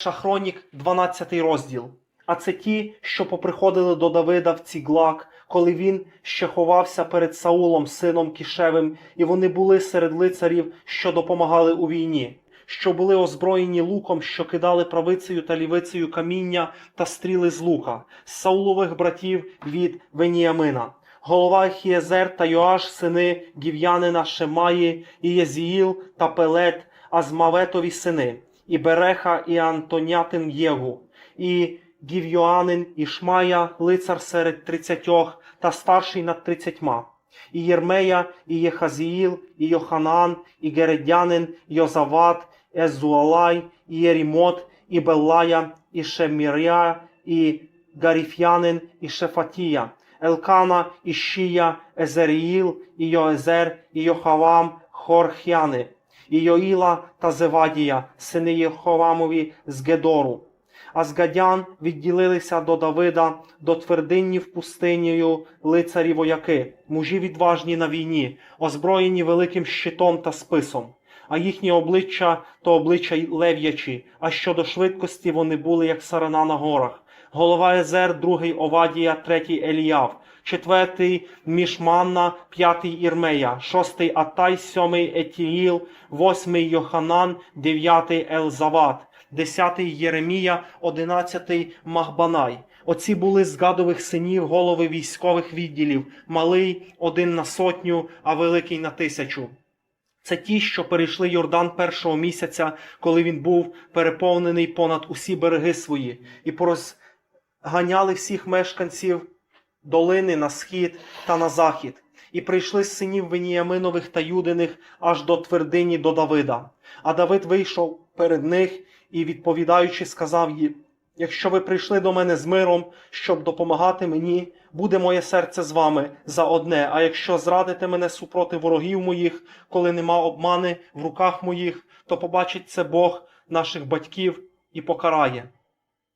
Шахронік, 12 розділ. А це ті, що поприходили до Давида в Ціглак, коли він ще ховався перед Саулом, сином Кішевим, і вони були серед лицарів, що допомагали у війні, що були озброєні луком, що кидали правицею та лівицею каміння та стріли з лука, Саулових братів від Веніамина. Голова Хієзер та Йоаш, сини Гів'янина Шемаї, і Єзіїл та Пелет, Азмаветові сини, і Береха, і Антонятин Єгу, і Гівйоанин, і Шмая, лицар серед тридцятьох, та старший над тридцятьма, і Єрмея, і Єхазіїл, і Йоханан, і Гередянин, Йозават, Езуалай, і Єрімот, і Беллая, і Шеміря, і Гаріф'янин, і Шефатія, Елкана, і Шія, Езеріїл, і Йоезер, і Йохавам, Хорхяни, і Йоїла та Зевадія, сини Єховамові з Гедору. А з гадян відділилися до Давида, до твердиннів пустинею лицарі вояки, мужі відважні на війні, озброєні великим щитом та списом. А їхні обличчя то обличчя лев'ячі, а щодо швидкості вони були, як сарана на горах. Голова Езер, другий Овадія, третій Еліяв, четвертий Мішманна, п'ятий Ірмея, шостий Атай, сьомий Етіїл, восьмий Йоханан, дев'ятий Елзават, десятий Єремія, одинадцятий Махбанай. Оці були з гадових синів голови військових відділів, малий один на сотню, а великий на тисячу. Це ті, що перейшли Йордан першого місяця, коли він був переповнений понад усі береги свої, і порозганяли всіх мешканців долини на схід та на захід, і прийшли з синів Веніяминових та Юдиних аж до твердині до Давида. А Давид вийшов перед них і, відповідаючи, сказав їм: Якщо ви прийшли до мене з миром, щоб допомагати мені, буде моє серце з вами за одне. А якщо зрадите мене супроти ворогів моїх, коли нема обмани в руках моїх, то побачить це Бог наших батьків і покарає.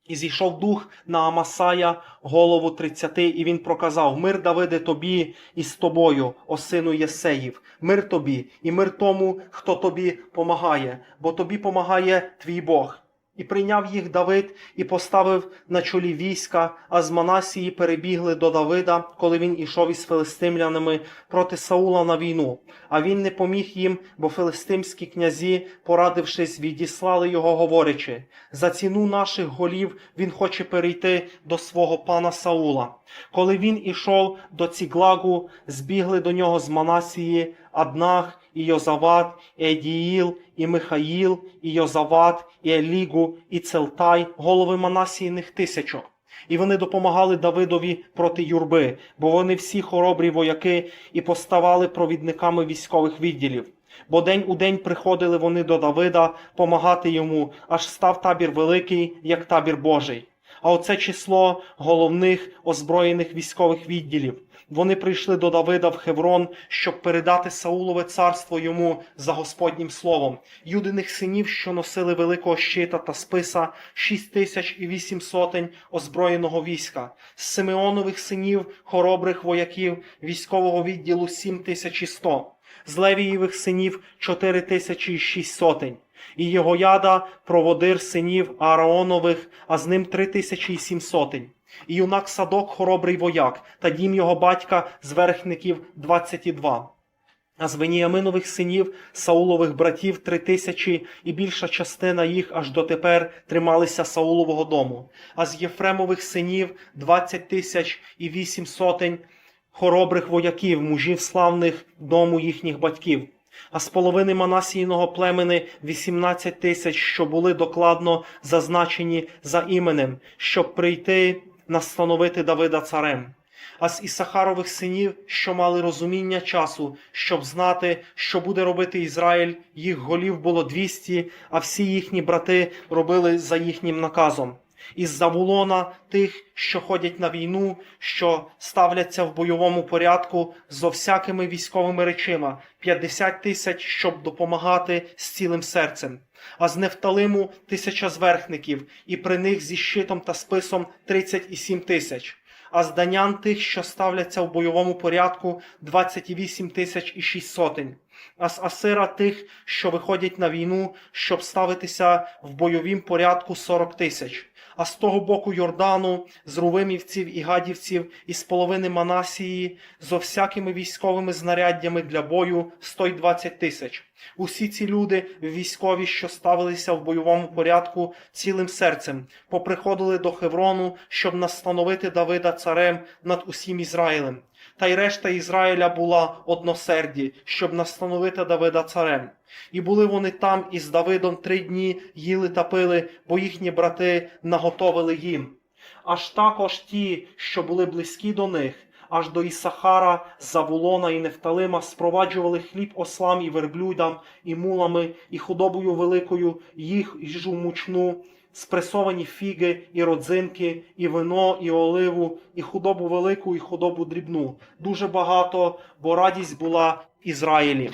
І зійшов дух на Амасая, голову тридцяти, і він проказав: Мир Давиде тобі і з тобою, о сину Єсеїв, мир тобі, і мир тому, хто тобі помагає, бо тобі помагає твій Бог. І прийняв їх Давид і поставив на чолі війська, а з Манасії перебігли до Давида, коли він ішов із филистимлянами проти Саула на війну. А він не поміг їм, бо филистимські князі, порадившись, відіслали його, говорячи: за ціну наших голів він хоче перейти до свого пана Саула. Коли він ішов до Ціглагу, збігли до нього з Манасії Аднах, і Йозават, і Едіїл, і Михаїл, і Йозават, і Елігу, і Целтай, голови Манасійних тисячок. І вони допомагали Давидові проти юрби, бо вони всі хоробрі вояки і поставали провідниками військових відділів. Бо день у день приходили вони до Давида помагати йому, аж став табір великий, як табір Божий. А оце число головних озброєних військових відділів. Вони прийшли до Давида в Хеврон, щоб передати Саулове царство йому за Господнім словом. Юдиних синів, що носили великого щита та списа, шість тисяч і вісім сотень озброєного війська. Симеонових синів, хоробрих вояків, військового відділу сім тисяч і сто. З Левієвих синів чотири тисячі і шість сотень. І його яда проводир синів Ааронових, а з ним три тисячі і сім сотень. І юнак садок хоробрий вояк, та дім його батька з верхників двадцять і два. А з Веніаминових синів Саулових братів три тисячі, і більша частина їх аж дотепер трималися Саулового дому. А з Єфремових синів двадцять тисяч і вісім сотень хоробрих вояків, мужів славних дому їхніх батьків. А з половини Манасійного племени 18 тисяч, що були докладно зазначені за іменем, щоб прийти настановити Давида царем. А з Ісахарових синів, що мали розуміння часу, щоб знати, що буде робити Ізраїль, їх голів було 200, а всі їхні брати робили за їхнім наказом. Із Завулона тих, що ходять на війну, що ставляться в бойовому порядку зо всякими військовими речима, 50 тисяч, щоб допомагати з цілим серцем. А з Нефталиму тисяча зверхників, і при них зі щитом та списом 37 тисяч. А з данян тих, що ставляться в бойовому порядку, 28 тисяч і 6 сотень. а з Асира тих, що виходять на війну, щоб ставитися в бойовім порядку 40 тисяч. А з того боку Йордану, з Рувимівців і Гадівців, і з половини Манасії, зо всякими військовими знаряддями для бою 120 тисяч. Усі ці люди військові, що ставилися в бойовому порядку цілим серцем, поприходили до Хеврону, щоб настановити Давида царем над усім Ізраїлем. Та й решта Ізраїля була односерді, щоб настановити Давида царем. І були вони там із Давидом три дні їли та пили, бо їхні брати наготовили їм. Аж також ті, що були близькі до них, аж до Ісахара, Завулона і Нефталима спроваджували хліб ослам і верблюдам, і мулами, і худобою великою, їх їжу мучну, спресовані фіги, і родзинки, і вино, і оливу, і худобу велику, і худобу дрібну. Дуже багато, бо радість була Ізраїлі.